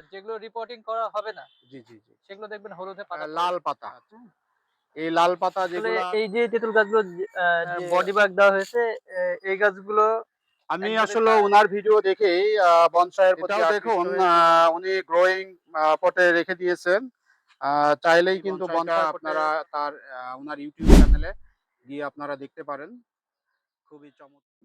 আর যেগুলো রিপোর্টিং করা হবে না জি জি জি। সেগুলো দেখবেন হলুদে পাতা লাল পাতা। এই লাল পাতা যেগুলো এই যে তেঁতুল গাছগুলো বডি ব্যাগ দেওয়া হয়েছে এই গাছগুলো আমি আসলে ওনার ভিডিও দেখেই আহ, বনসাইয়ের প্রতি দেখুন আহ, উনি গ্রোয়িং পটে রেখে দিয়েছেন। আহ, চাইলেই কিন্তু বনসাই আপনারা তার আহ, ওনার ইউটিউব চ্যানেলে গিয়ে আপনারা দেখতে পারেন। খুবই চমৎকার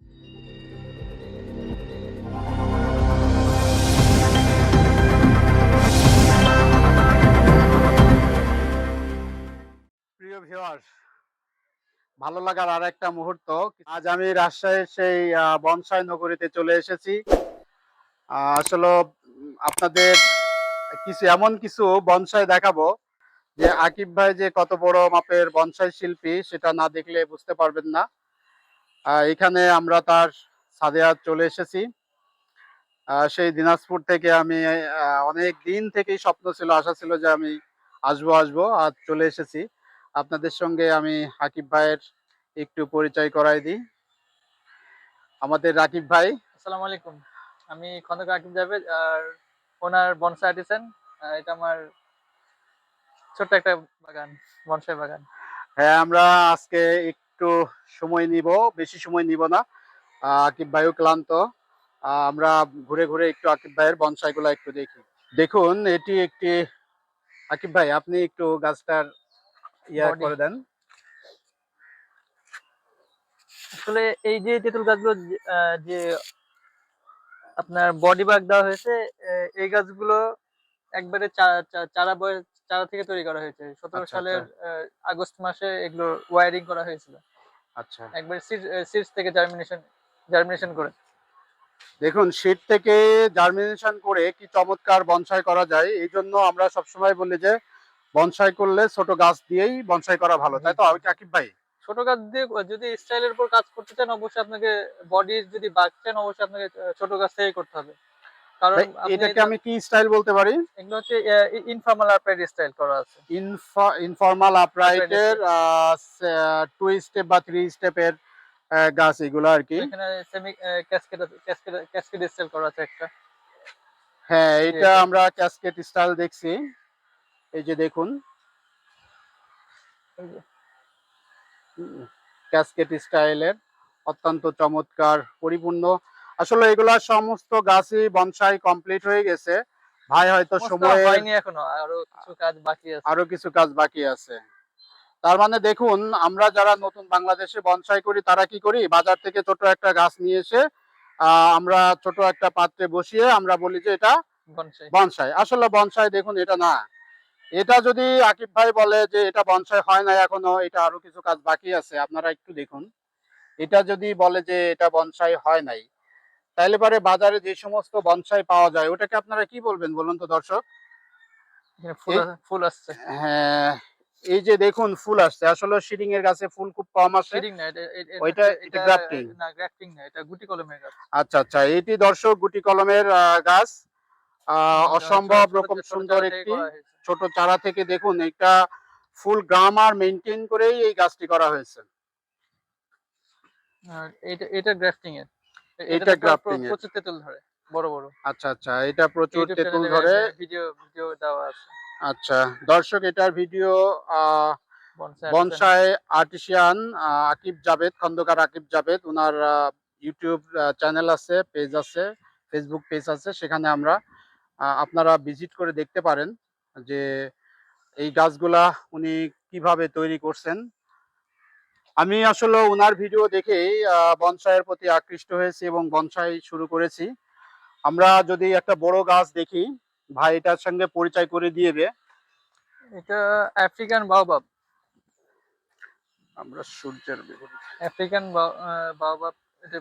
প্রিয় ভিউয়ার ভালো লাগার আর একটা মুহূর্ত। আজ আমি রাজশাহীর সেই বনসাই নগরীতে চলে এসেছি। আসলে আপনাদের কিছু, এমন কিছু বনসাই দেখাবো যে আকিব ভাই যে কত বড় মাপের বনসাই শিল্পী, সেটা না দেখলে বুঝতে পারবেন না। এখানে আমরা তার আজ চলে এসেছি। সেই দিনাজপুর থেকে আমি অনেক দিন থেকেই স্বপ্ন ছিল, আশা ছিল যে আমি আসব আসব, আজ চলে এসেছি। আপনাদের সঙ্গে আমি হাকিব ভাইয়ের একটু পরিচয় করাই দিই। আমাদের রাকিব ভাই। আসসালামু আলাইকুম। আমি খন্দকার আকিব জাভেদ আর ওনার বনসাই আর্টিসান। এটা আমার ছোট্ট একটা বাগান বনসাই বাগান। হ্যাঁ আমরা আজকে একটু সময় নিব বেশি সময় নিব না। আকিব ভাইও ক্লান্ত। আমরা ঘুরে ঘুরে একটু আকিব ভাইয়ের বনসাইগুলো একটু দেখি। দেখুন এটি একটি আকিব ভাই আপনি একটু গাছটার ইয়া করে দেন। আসলে এই যে তেঁতুল গাছগুলো যে- আপনার বডি ব্যাগ দেওয়া হয়েছে এই গাছগুলো একবারে চারা বয়স চারা থেকে তৈরি করা হয়েছে। সতেরো আচ্ছা, সালের আগস্ট মাসে এগুলো ওয়ারিং করা হয়েছিল। আচ্ছা। একবার সিডস থেকে জার্মিনেশন জার্মিনেশন করে। দেখুন শীত থেকে জার্মিনেশন করে কি চমৎকার বনসাই করা যায় এই জন্য আমরা সবসময় বলি যে বনসাই করলে ছোট গাছ দিয়েই বনসাই করা ভালো তাই তো? আকিব ভাই। ছোট গাছ দিয়ে যদি স্টাইলের উপর কাজ করতে চান অবশ্যই আপনাকে বডির যদি বাগ চান অবশ্যই আপনাকে ছোট গাছ থেকেই করতে হবে। কারণ এটাকে আমি কি স্টাইল বলতে পারি? এগুলো হচ্ছে ইনফর্মাল স্টাইল করা আছে। ইনফর্মাল আপরাইটের টু স্টেপ বা থ্রি স্টেপের গাছ এগুলো আর কি। এখানে semi cascade cascade cascade style করা আছে একটা। হ্যাঁ এটা আমরা স্টাইল দেখছি। এই যে দেখুন ক্যাসকেট স্টাইলের অত্যন্ত চমৎকার পরিপূর্ণ। আসলে এগুলা সমস্ত গাছই বনসাই কমপ্লিট হয়ে গেছে। ভাই হয়তো সময় হয়নি এখনও আরও কিছু কাজ বাকি আছে। আরও কিছু কাজ বাকি আছে। তার মানে দেখুন আমরা যারা নতুন বাংলাদেশে বনসাই করি তারা কি করি? বাজার থেকে ছোট একটা গাছ নিয়ে এসে আহ, আমরা ছোট একটা পাত্রে বসিয়ে আমরা বলি যে এটা বনসাই। বনসাই। আসলে বনসাই দেখুন এটা না। এটা যদি আকিব ভাই বলে যে এটা বনসাই হয় না এখনও এটা আরও কিছু কাজ বাকি আছে আপনারা একটু দেখুন। এটা যদি বলে যে এটা বনসাই হয় নাই তাইলে পরে বাজারে যে সমস্ত বনসাই পাওয়া যায় ওটাকে আপনারা কি বলবেন বলুন তো দর্শক? ফুল এই- আসছে। হ্যাঁ এই যে দেখুন ফুল আসছে আসলে শিডিং এর গাছে ফুল খুব কম আসে। শেডিং না এটা এ- এ- ওইটা- এটা এটা না গ্রাফটিং না এটা গুটি কলমের গাছ। আচ্ছা আচ্ছা এটি দর্শক গুটি কলমের গাছ। আহ, অসম্ভব রকম সুন্দর একটি। ছোট চারা থেকে দেখুন এটা ফুল গ্রামার মেনটেন করেই এই গাছটি করা হয়েছে। আর এটা এটা গ্রাফটিং এর। এটা grafting এর। প্রচুর তেঁতুল ধরে বড় বড়। আচ্ছা আচ্ছা এটা প্রচুর তেঁতুল ধরে। ভিডিও ভিডিও দেওয়া আছে। আচ্ছা দর্শক এটার video bonsai artisan Akib Javed Khandakar Akib Javed ওনার ইউটিউব চ্যানেল আছে পেজ আছে ফেসবুক পেজ আছে সেখানে আমরা আপনারা ভিজিট করে দেখতে পারেন। যে এই গাছগুলা উনি কীভাবে তৈরি করছেন। আমি আসলে ওনার ভিডিও দেখেই বনসাইয়ের প্রতি আকৃষ্ট হয়েছি এবং বনসাই শুরু করেছি। আমরা যদি একটা বড় গাছ দেখি ভাই এটার সঙ্গে পরিচয় করে দিয়েবে এটা আফ্রিকান বাওবাব। আমরা সূর্যের আফ্রিকান বাওবাব এটা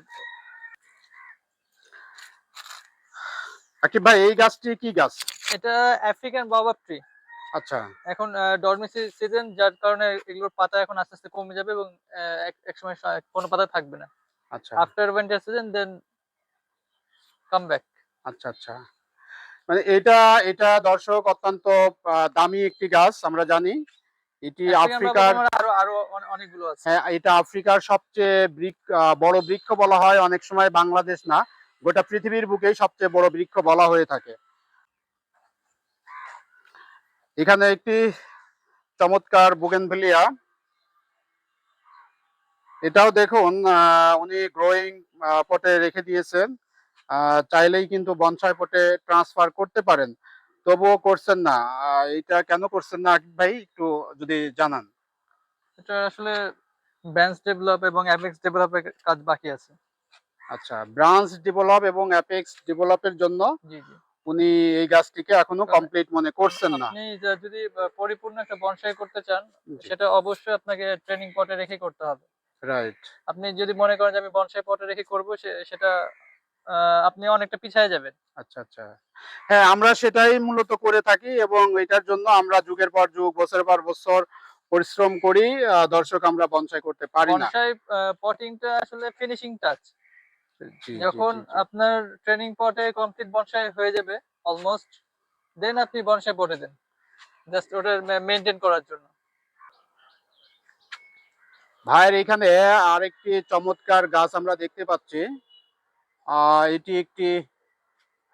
আকিব ভাই এই গাছটি কি গাছ? এটা আফ্রিকান বাওবাব ট্রি আচ্ছা। এখন ডরমি সিজন যার কারণে এগুলোর পাতা এখন আস্তে আস্তে কমে যাবে এবং আহ, এক এক সময় কোনো পাতা থাকবে না। আচ্ছা। After winter season then come back আচ্ছা আচ্ছা। মানে এটা এটা দর্শক অত্যন্ত দামি একটি গাছ আমরা জানি। এটি আফ্রিকার আরও আরও অনেকগুলো আছে। হ্যাঁ এটা আফ্রিকার সবচেয়ে বৃক্ষ বড় বৃক্ষ বলা হয়। অনেক সময় বাংলাদেশ না গোটা পৃথিবীর বুকেই সবচেয়ে বড় বৃক্ষ বলা হয়ে থাকে। এখানে একটি চমৎকার বুগেনভিলিয়া এটাও দেখুন উনি গ্রোয়িং পটে রেখে দিয়েছেন। চাইলেই কিন্তু বনসাই পটে ট্রান্সফার করতে পারেন। তবুও করছেন না। এটা কেন করছেন না ভাই একটু যদি জানান। এটা আসলে ব্রাঞ্চ ডেভেলপ এবং অ্যাপেক্স ডেভেলপের কাজ বাকি আছে। আচ্ছা ব্রাঞ্চ ডেভেলপ এবং অ্যাপেক্স ডেভেলপের জন্য জি জি। উনি এই গাছটিকে এখনও কমপ্লিট মনে করছেন না। আপনি যদি পরিপূর্ণ একটা বনসাই করতে চান সেটা অবশ্যই আপনাকে ট্রেনিং পটে রেখে করতে হবে। রাইট আপনি যদি মনে করেন যে আমি বনসাই পটে রেখে করব সেটা আপনি অনেকটা পিছিয়ে যাবেন। আচ্ছা আচ্ছা। হ্যাঁ আমরা সেটাই মূলত করে থাকি এবং এটার জন্য আমরা যুগের পর যুগ বছরের পর বছর পরিশ্রম করি। দর্শক আমরা বনসাই করতে পারি না। বনসাই পটিংটা আসলে ফিনিশিং টাচ যখন। আপনার ট্রেনিং পটে কমপ্লিট বনসাই হয়ে যাবে অলমোস্ট দেন আপনি বনসাই পটে দেন। জাস্ট ওটা মেনটেন করার জন্য। ভাইয়ের এখানে আরেকটি চমৎকার গাছ আমরা দেখতে পাচ্ছি। এটি একটি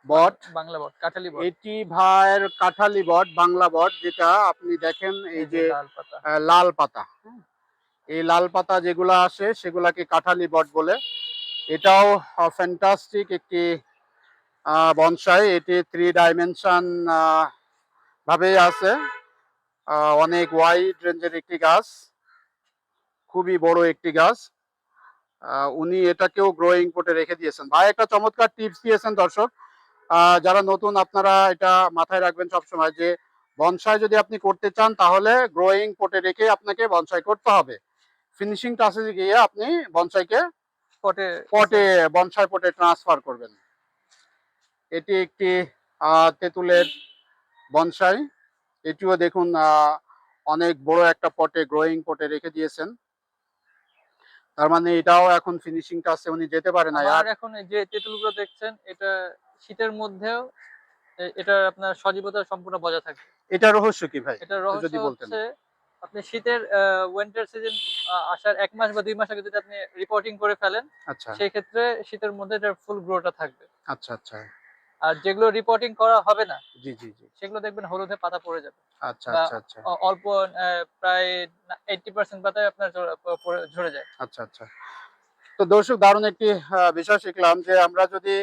বট। বাংলা বট কাঠালি বট। এটি ভাইয়ের কাঁঠালি বট বাংলা বট যেটা আপনি দেখেন এই যে লাল পাতা। লাল পাতা। এই লাল পাতা যেগুলো আসে সেগুলাকে কাঁঠালি বট বলে। এটাও ফ্যান্টাস্টিক একটি বনসাই। এটি থ্রি ডাইমেনশন ভাবেই আছে। অনেক ওয়াইড রেঞ্জের একটি গাছ। খুবই বড় একটি গাছ। উনি এটাকেও গ্রোয়িং পটে রেখে দিয়েছেন। ভাই, একটা চমৎকার টিপস দিয়েছেন দর্শক। যারা নতুন, আপনারা এটা মাথায় রাখবেন সবসময় যে, বনসাই যদি আপনি করতে চান, তাহলে গ্রোয়িং পটে রেখে আপনাকে বনসাই করতে হবে। ফিনিশিং টাচে গিয়ে আপনি বনসাইকে পটে পটে বনসাই পটে ট্রান্সফার করবেন। এটি একটি তেঁতুলের বনসাই এটিও দেখুন অনেক বড় একটা পটে গ্রোয়িং পটে রেখে দিয়েছেন। তার মানে এটাও এখন ফিনিশিং টাচে উনি যেতে পারে না। আর এখন যে তেঁতুলগুলো দেখছেন এটা শীতের মধ্যেও এটা আপনার সজীবতা সম্পূর্ণ বজায় থাকে এটা রহস্য কি ভাই? এটা রহস্য যদি বলতেন। আপনি শীতের উইন্টার সিজন আসার এক মাস বা দুই মাস আগে যদি আপনি রিপোর্টিং করে ফেলেন আচ্ছা। সেই ক্ষেত্রে শীতের মধ্যে এটার ফুল গ্রোটা থাকবে। আচ্ছা আচ্ছা। আর যেগুলো রিপোর্টিং করা হবে না জি জি জি। সেগুলো দেখবেন হলুদে পাতা পড়ে যাবে। আচ্ছা আচ্ছা আচ্ছা। অল্প প্রায় এইটটি পার্সেন্ট পাতায় আপনার ঝরে- যায়। আচ্ছা আচ্ছা। তো দর্শক দারুণ একটি বিষয় শিখলাম যে আমরা যদি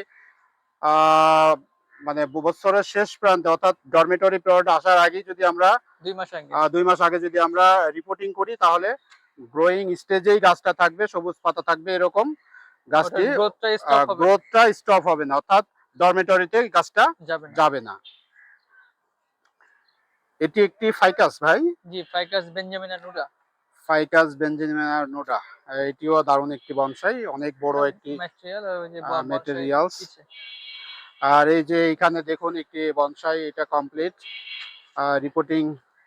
আহ, মানে বছরের শেষ প্রান্তে অর্থাৎ ডরমেটরি পিরিয়ড আসার আগে যদি আমরা দুই মাস আগে। দুই মাস আগে যদি আমরা রিপোর্টিং করি তাহলে গ্রোয়িং স্টেজেই গাছটা থাকবে সবুজ পাতা থাকবে এরকম গাছটি গ্রোথটা স্টপ হবে। না অর্থাৎ ডরমেটরিতে গাছটা যাবে না। যাবে না। এটি একটি ফাইকাস ভাই। জি ফাইকাস বেঞ্জামিন নুডা ফাইকাস বেঞ্জিনিয়া নোটা এটিও দারুণ একটি বনসাই অনেক বড় একটি ম্যাটেরিয়াল আর এই যে এখানে দেখুন একটি বনসাই এটা কমপ্লিট রিপোর্টিং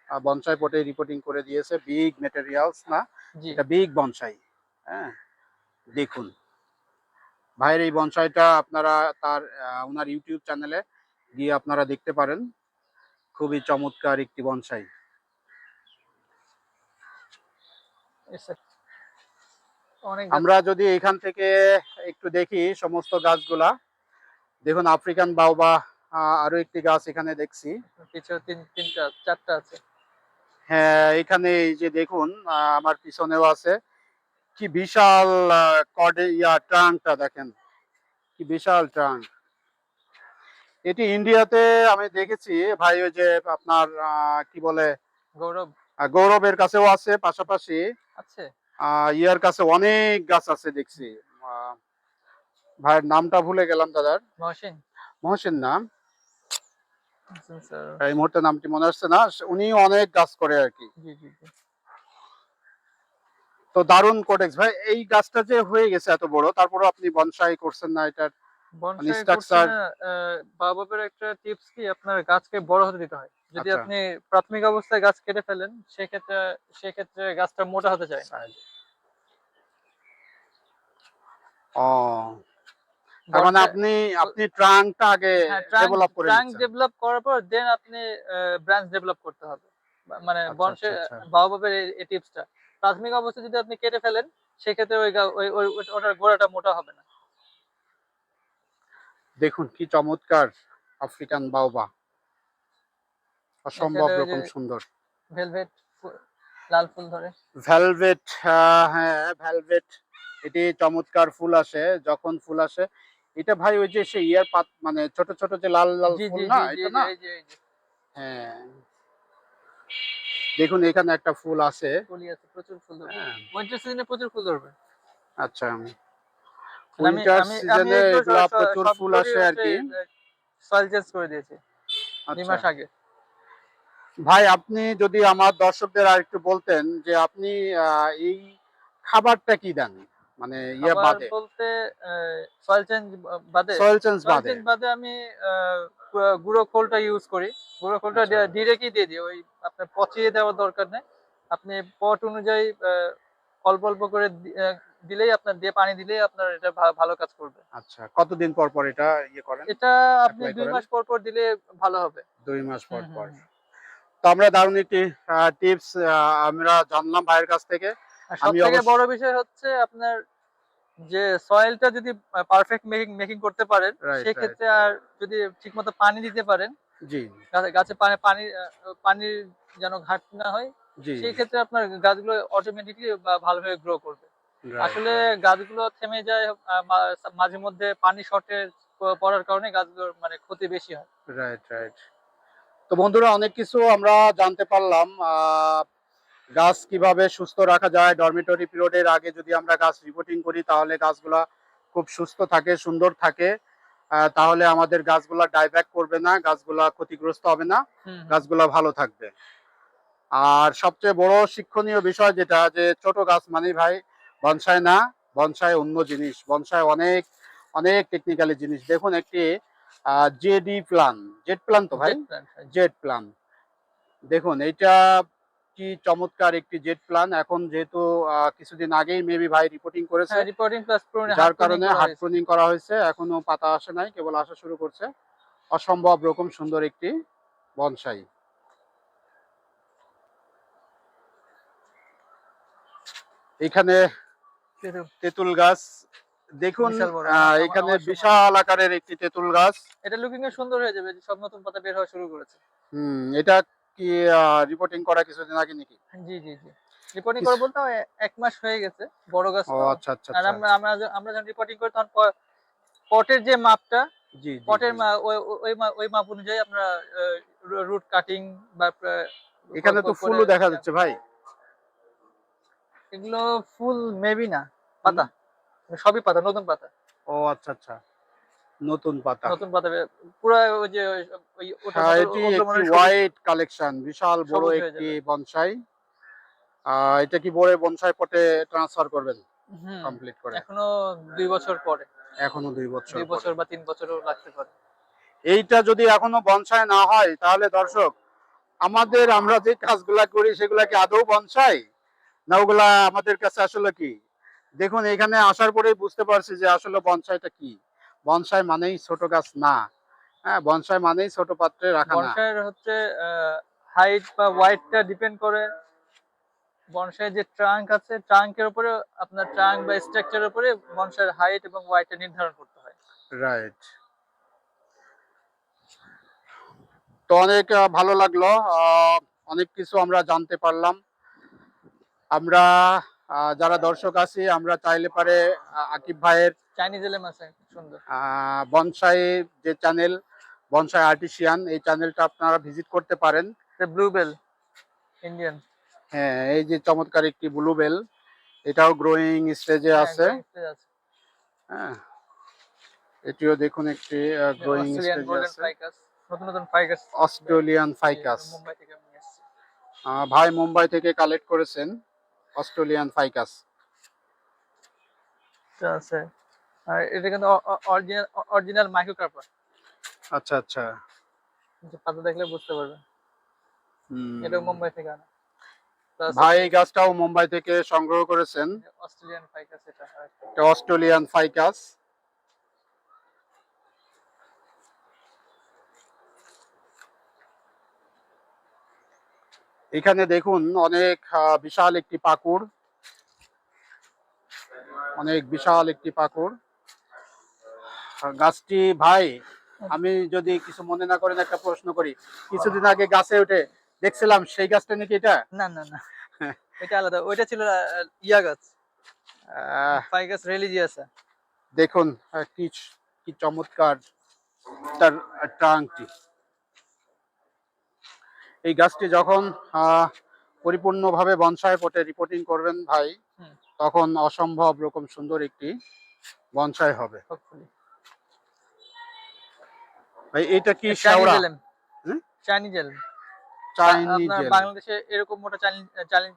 বনসাই পটে রিপোর্টিং করে দিয়েছে। বিগ মেটেরিয়ালস না? এটা বিগ বনসাই। হ্যাঁ? দেখুন। ভাইয়ের এই বনসাইটা আপনারা তার ওনার ইউটিউব চ্যানেলে গিয়ে আপনারা দেখতে পারেন। খুবই চমৎকার একটি বনসাই। আমরা যদি এখান থেকে একটু দেখি সমস্ত গাছগুলা। দেখুন আফ্রিকান আহ, আরও একটি গাছ এখানে দেখছি। পিছনে তিন তিনটা চারটা আছে। হ্যাঁ এখানে এই যে দেখুন আমার পিছনেও আছে। কি বিশাল কডে ইয়া ট্রাঙ্কটা দেখেন। কি বিশাল ট্রাঙ্ক। এটি ইন্ডিয়াতে আমি দেখেছি ভাই ওই যে আপনার কি বলে? গৌরব। গৌরবের কাছেও আছে পাশাপাশি। আছে। আহ, ইয়ার কাছে অনেক গাছ আছে দেখছি। ভাইয়ের নামটা ভুলে গেলাম দাদার। মহসিন। মহসিন নাম এই মুহূর্তে নামটি মনে আসছে না উনি অনেক গাছ করে আর কি। তো দারুণ কোডেক্স ভাই এই গাছটা যে হয়ে গেছে এত বড় তারপরও আপনি বনসাই করছেন না এটার? বনসাই structure- বাবাবের একটা টিপস কি আপনার গাছকে বড় হতে দিতে হয়। যদি আচ্ছা। আপনি প্রাথমিক অবস্থায় গাছ কেটে ফেলেন সেক্ষেত্রে সেক্ষেত্রে গাছটা মোটা হতে চায় না। ও তার মানে আপনি আপনি ট্রাঙ্কটা আগে হ্যাঁ, ডেভেলপ করে ট্রাঙ্ক ডেভেলপ করার পর দেন আপনি ব্রাঞ্চ ডেভেলপ করতে হবে। মানে আচ্ছা, বনসাই আচ্ছা, আচ্ছা। বাবাবের এই- টিপসটা প্রাথমিক অবস্থায় যদি আপনি কেটে ফেলেন সেক্ষেত্রে ওই ওই ওটার গোড়াটা মোটা হবে না। দেখুন কি চমৎকার আফ্রিকান বাউবা অসম্ভব রকম সুন্দর। ভেলভেট লাল ফুল ধরে। ভেলভেট হ্যাঁ ভেলভেট এটি চমৎকার ফুল আসে যখন ফুল আসে এটা ভাই ওই যে সেই ইয়ার পাত মানে ছোট ছোট যে লাল লাল ফুল না এটা না? হ্যাঁ। দেখুন এখানে একটা ফুল আছে। ফুলই আছে প্রচুর ফুল ধরবে। হ্যাঁ, উইন্টার সিজনে প্রচুর ফুল ধরবে। আচ্ছা। আমি উইন্টার আমি আমি সিজনে এগুলা প্রচুর ফুল আসে আর কি। সয়েল চেঞ্জ করে দিয়েছি। দুই মাস আচ্ছা আগে। ভাই আপনি যদি আমার দর্শকদের আর একটু বলতেন যে আপনি এই খাবারটা কি দেন মানে ইয়ে বাদে। বলতে সয়েল চেঞ্জ বাদে। সয়েল চেঞ্জ সয়েল বাদে। চেঞ্জ বাদে আমি গুঁড়ো খোলটা ইউজ করি। গুঁড়ো খোলটা আচ্ছা। ডিরেক্টই দিয়ে দিই। ওই আপনার পচিয়ে দেওয়ার দরকার নেই। আপনি পট অনুযায়ী অল্প অল্প করে দিলেই আপনার দিয়ে পানি দিলেই আপনার এটা ভালো কাজ করবে। আচ্ছা কতদিন পর পর এটা ইয়ে করেন? এটা আপনি দুই মাস পর পর দিলে ভালো হবে। দুই মাস পর পর। তো আমরা দারুণ একটি টিপস আমরা জানলাম ভাইয়ের কাছ থেকে। আর সব থেকে বড় বিষয় হচ্ছে আপনার যে সয়েলটা যদি পারফেক্ট মেকিং মেকিং করতে পারেন সেক্ষেত্রে আর যদি ঠিকমতো পানি দিতে পারেন জি। গাছে- পানি পানি পানির যেন ঘাটতি না হয় সেই ক্ষেত্রে আপনার গাছগুলো অটোমেটিকলি ভালোভাবে গ্রো করবে। আসলে গাছগুলো থেমে যায় মাঝে মধ্যে পানি শর্টে পড়ার কারণে গাছগুলোর মানে ক্ষতি বেশি হয়। রাইট রাইট তো বন্ধুরা অনেক কিছু আমরা জানতে পারলাম আহ, গাছ কীভাবে সুস্থ রাখা যায় ডরমিটরি পিরিয়ডের আগে যদি আমরা গাছ রিপোর্টিং করি তাহলে গাছগুলা খুব সুস্থ থাকে সুন্দর থাকে। তাহলে আমাদের গাছগুলা ডাইব্যাক করবে না গাছগুলা ক্ষতিগ্রস্ত হবে না। গাছগুলা ভালো থাকবে। আর সবচেয়ে বড় শিক্ষণীয় বিষয় যেটা যে ছোট গাছ মানে ভাই বনসায় না বনসায় অন্য জিনিস। বনসায় অনেক অনেক টেকনিক্যালি জিনিস। দেখুন একটি জেডি প্লান জেড প্লান তো ভাই? Jet plant, হ্যাঁ। জেট প্ল্যান দেখুন এইটা কি চমৎকার একটি জেট প্ল্যান এখন যেহেতু কিছুদিন আগেই মেবি ভাই রিপোর্টিং করেছে হ্যাঁ রিপোর্টিং প্লাস যার কারণে হার্ড প্রুনিং করা হয়েছে। এখনও পাতা আসে নাই কেবল আসা শুরু করছে। অসম্ভব রকম সুন্দর একটি বনসাই। এখানে তেঁতুল। গাছ দেখুন এখানে বিশাল আকারের একটি তেঁতুল গাছ। এটা লুকিং এ সুন্দর হয়ে যাবে সব নতুন পাতা বের হওয়া শুরু করেছে। হুম এটা কি রিপোর্টিং করা কিছুদিন আগে নাকি? জি জি জি। রিপোর্টিং করে বলতে এক মাস হয়ে গেছে বড় গাছ আচ্ছা আচ্ছা আর আচ্ছা। আমরা আমরা আমরা যখন রিপোর্টিং করি তখন পটের যে মাপটা জি পটের ওই ওই- মাপ অনুযায়ী আমরা রুট কাটিং বা এখানে তো ফুলও দেখা যাচ্ছে ভাই। এগুলো ফুল মেবি না পাতা। সবই পাতা নতুন পাতা। ও আচ্ছা আচ্ছা। নতুন পাতা। নতুন পাতা পুরো ওই যে হ্যাঁ, এটি একটি। হোয়াইট কালেকশন বিশাল বড় একটি বনসাই এটা কি বড় বনসাই পটে ট্রান্সফার করবেন? কমপ্লিট করে। এখনও দুই বছর পরে। এখনও দুই বছর দুই বছর বা তিন বছরও লাগতে পারে। এইটা যদি এখনও বনসাই না হয় তাহলে দর্শক আমাদের আমরা যে কাজগুলা করি সেগুলা কি আদৌ বনসাই না ওগুলা আমাদের কাছে আসলে কি? দেখুন এখানে আসার পরেই বুঝতে পারছি যে আসলে বনসাইটা কি। বনসাই মানেই ছোট গাছ না। হ্যাঁ বনসাই মানেই ছোট পাত্রে রাখা না। বনসাইয়ের হচ্ছে হাইট বা ওয়াইটটা ডিপেন্ড করে বনসাইয়ের যে ট্রাঙ্ক আছে ট্রাঙ্কের উপরে আপনার ট্রাঙ্ক বা স্ট্রাকচারের উপরে বনসাইয়ের হাইট এবং ওয়াইটটা নির্ধারণ করতে হয়। রাইট তো অনেক ভালো লাগল। আহ, অনেক কিছু আমরা জানতে পারলাম। আমরা যারা দর্শক আছি আমরা চাইলে পারে আকিব ভাইয়ের চাইনিজ এলেম আছে সুন্দর। বনসাই যে চ্যানেল বনসাই আর্টিসিয়ান এই চ্যানেলটা আপনারা ভিজিট করতে পারেন। ব্লুবেল ইন্ডিয়ান হ্যাঁ এই যে চমৎকার একটি ব্লুবেল এটাও গ্রোয়িং স্টেজে আছে। হ্যাঁ এটিও দেখুন একটি গ্রোয়িং স্টেজে আছে। ফাইকাস নতুন নতুন ফাইকাস অস্ট্রেলিয়ান ফাইকাস ভাই মুম্বাই থেকে কালেক্ট করেছেন অস্ট্রেলিয়ান ফাইকাস আছে। এটা কিন্তু অরিজিনাল অরিজিনাল মাইক্রোকার্পার আচ্ছা আচ্ছা। যে পাতা দেখলে বুঝতে পারবে হুম। এটা মুম্বাই থেকে আনা। ভাই এই গাছটাও মুম্বাই থেকে সংগ্রহ করেছেন। অস্ট্রেলিয়ান ফাইকাস এটা এটা অস্ট্রেলিয়ান ফাইকাস। এখানে দেখুন অনেক বিশাল একটি পাকুড়। অনেক বিশাল একটি পাকুড়। গাছটি ভাই আমি যদি কিছু মনে না করেন একটা প্রশ্ন করি। কিছুদিন আগে গাছে উঠে দেখছিলাম সেই গাছটা নাকি এটা? না না না। এটা আলাদা। ওইটা ছিল ইয়া গাছ। ফাইগাস রিলিজিয়াসা। দেখুন কি কি চমৎকার তার ট্রাঙ্কটি এই গাছটি যখন আহ, পরিপূর্ণভাবে বনসাই পটে রিপোর্টিং করবেন ভাই তখন অসম্ভব রকম সুন্দর একটি বনসাই হবে। ভাই এটা কি শেওড়া? হুম? চাইনিজ এলেম আপনার বাংলাদেশে এরকম মোটা চাইনিজ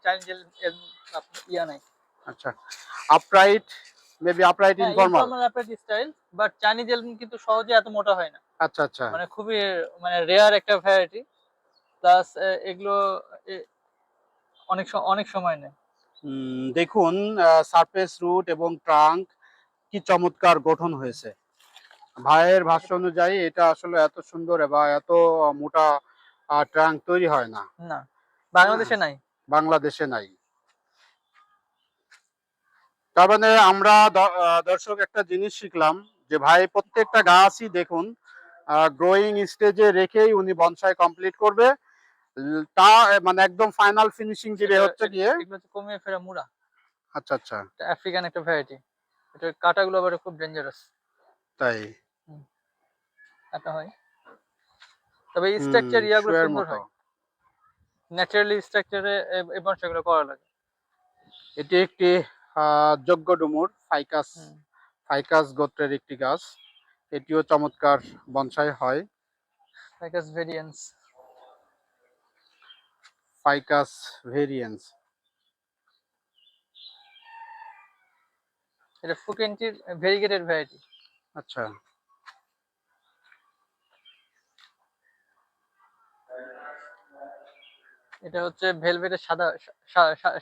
চাইনিজ এলম ইয়া নাই। আচ্ছা। Upright maybe upright informal informal upright style but Chinese elm কিন্তু সহজে এত মোটা হয় না। আচ্ছা আচ্ছা। মানে খুবই মানে রেয়ার একটা ভ্যারাইটি প্লাস এগুলো অনেক অনেক সময় নেয়। দেখুন সারফেস রুট এবং ট্রাঙ্ক কি চমৎকার গঠন হয়েছে। ভাইয়ের ভাষ্য অনুযায়ী এটা আসলে এত সুন্দর বা এত মোটা ট্রাঙ্ক তৈরি হয় না। না বাংলাদেশে নাই। বাংলাদেশে নাই। তার মানে আমরা দর্শক একটা জিনিস শিখলাম যে ভাই প্রত্যেকটা গাছই দেখুন গ্রোয়িং স্টেজে রেখেই উনি বনসাই কমপ্লিট করবে। তা মানে একদম ফাইনাল ফিনিশিং দিবে এটা- হচ্ছে গিয়ে এগুলো কমিয়ে ফেরা মুড়া। আচ্ছা আচ্ছা। এটা আফ্রিকান একটা ভ্যারাইটি এটা কাটাগুলো আবার খুব ডেঞ্জারাস তাই। কাটা হয়। তবে স্ট্রাকচার হুম, ইয়াগুলো সুন্দর হয়। ন্যাচারালি স্ট্রাকচারে এই বংশগুলো করা লাগে। এটি একটি যোগ্য ডুমুর ফাইকাস ফাইকাস গোত্রের একটি গাছ। এটিও চমৎকার বনসাই হয়। ফাইকাস ভেরিয়েন্স ফাইকাস ভেরিয়েন্স এটা ফুকেন্টির ভেরিগেটেড ভ্যারাইটি আচ্ছা। এটা হচ্ছে ভেলভেটের সাদা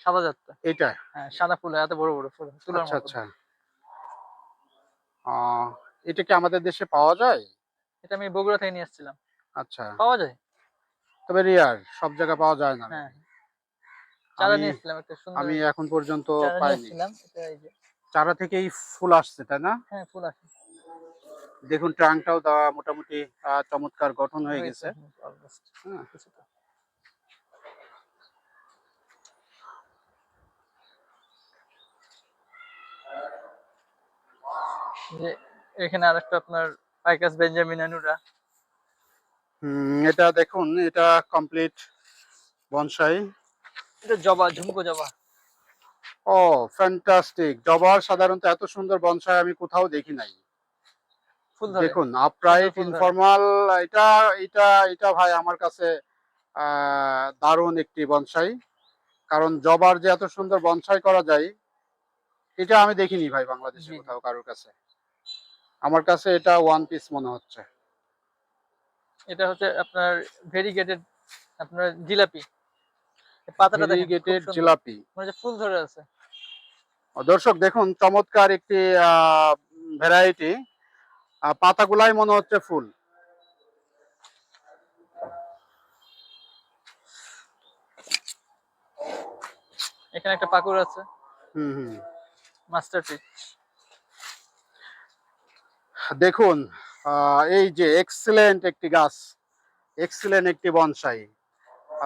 সাদা জাতটা। এটা? হ্যাঁ সাদা ফুল এত বড় বড় ফুল তুলার আচ্ছা আচ্ছা। এটা কি আমাদের দেশে পাওয়া যায়? এটা আমি বগুড়া থেকে নিয়ে এসেছিলাম আচ্ছা। পাওয়া যায়? তবে রিয়ার সব জায়গায় পাওয়া যায় না হ্যাঁ চারা আমি- নিয়ে এসেছিলাম একটা সুন্দর আমি এখন পর্যন্ত চারা পাইনি। এসেছিলাম এটা এই চারা থেকেই ফুল আসছে তাই না? হ্যাঁ ফুল আছে দেখুন ট্রাঙ্কটাও মোটামুটি চমৎকার গঠন হয়ে গেছে হুম, almost হ্যাঁ। কিছুটা। যে এখানে আরেকটা আপনার পাইকাস বেঞ্জামিন আনুরা। হুম, এটা দেখুন এটা কমপ্লিট বনসাই। এটা জবা ঝুমকো জবা। ও ফ্যান্টাস্টিক। জবার সাধারণত এত সুন্দর বনসাই আমি কোথাও দেখি নাই। দেখুন আপরাইট। ইনফর্মাল এটা এটা এটা ভাই আমার কাছে দারুণ একটি বনসাই। কারণ জবার যে এত সুন্দর বনসাই করা যায় এটা আমি দেখিনি ভাই বাংলাদেশে। কোথাও কারোর কাছে। আমার কাছে এটা ওয়ান পিস মনে হচ্ছে। এটা হচ্ছে আপনার ভেরিগেটেড আপনার জিলাপি। পাতাটা ভেরিগেটেড জিলাপি। মনে হচ্ছে ফুল ধরে আছে। দর্শক দেখুন চমৎকার একটি ভ্যারাইটি পাতাগুলাই মনে হচ্ছে ফুল। এখানে একটা পাকুর আছে। হুম হুম। মাস্টার ট্রি দেখুন এই যে এক্সিলেন্ট একটি গাছ এক্সিলেন্ট একটি বনসাই।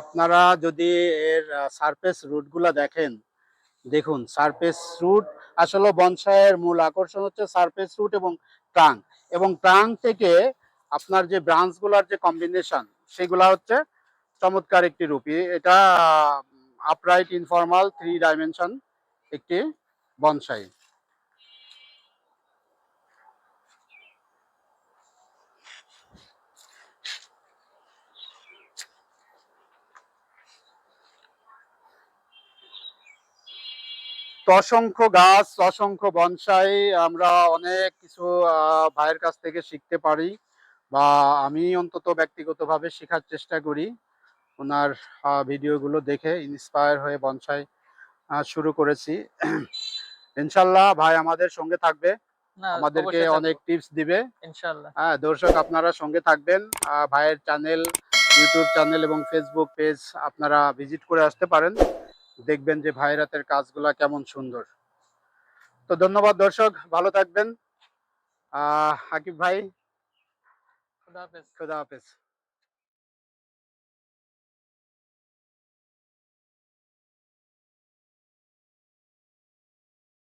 আপনারা যদি এর সারফেস রুটগুলা দেখেন, দেখুন সারফেস রুট আসলে বনসাইয়ের মূল আকর্ষণ হচ্ছে সারফেস রুট এবং ট্রাঙ্ক এবং ট্রাঙ্ক থেকে আপনার যে ব্রাঞ্চগুলোর যে কম্বিনেশন সেগুলা হচ্ছে চমৎকার একটি রূপী। এটা আপরাইট ইনফর্মাল থ্রি ডাইমেনশন একটি বনসাই। অসংখ্য গাছ অসংখ্য বনসাই আমরা অনেক কিছু ভাইয়ের কাছ থেকে শিখতে পারি বা আমি অন্তত ব্যক্তিগতভাবে শেখার চেষ্টা করি। ওনার ভিডিওগুলো দেখে ইন্সপায়ার হয়ে বনসাই শুরু করেছি। ইনশাল্লাহ ভাই আমাদের সঙ্গে থাকবে। আমাদেরকে অনেক টিপস দিবে। থাকব, ইনশাআল্লাহ হ্যাঁ দর্শক আপনারা সঙ্গে থাকবেন। ভাইয়ের চ্যানেল ইউটিউব চ্যানেল এবং ফেসবুক পেজ আপনারা ভিজিট করে আসতে পারেন। দেখবেন যে ভাইরাতের কাজগুলা কেমন সুন্দর। তো ধন্যবাদ দর্শক ভালো থাকবেন। আহ, হাকিব ভাই। খুদা হাফেজ। খুদা হাফেজ।